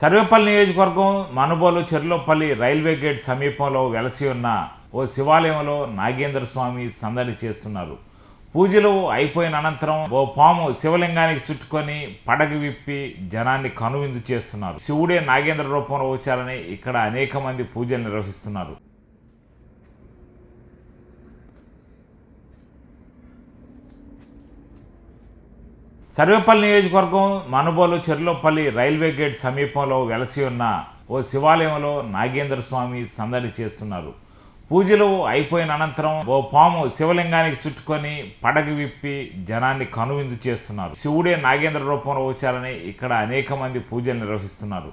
సర్వేపల్లి నియోజకవర్గం Manubolu Cherlopalli railway gate సమీపంలో వెలసి ఉన్న ఓ శివాలయంలో నాగేంద్ర స్వామి సందడి చేస్తున్నారు. పూజలు అయిపోయిన అనంతరం ఓ పాము శివలింగానికి చుట్టుకొని పడగ విప్పి జనాన్ని కనువిందు చేస్తున్నారు. శివుడే నాగేంద్ర రూపంలో వచ్చారని ఇక్కడ అనేక మంది పూజలు నిర్వహిస్తున్నారు. సర్వేపల్లి నియోజకవర్గం మనుబోలు చెర్లోపల్లి రైల్వే గేట్ సమీపంలో వెలసి ఉన్న ఓ శివాలయంలో నాగేంద్ర స్వామి సందడి చేస్తున్నారు. పూజలు అయిపోయిన అనంతరం ఓ పాము శివలింగానికి చుట్టుకొని పడగ విప్పి జనాన్ని కనువిందు చేస్తున్నారు. శివుడే నాగేంద్ర రూపంలో వచ్చారని ఇక్కడ అనేక మంది పూజలు నిర్వహిస్తున్నారు.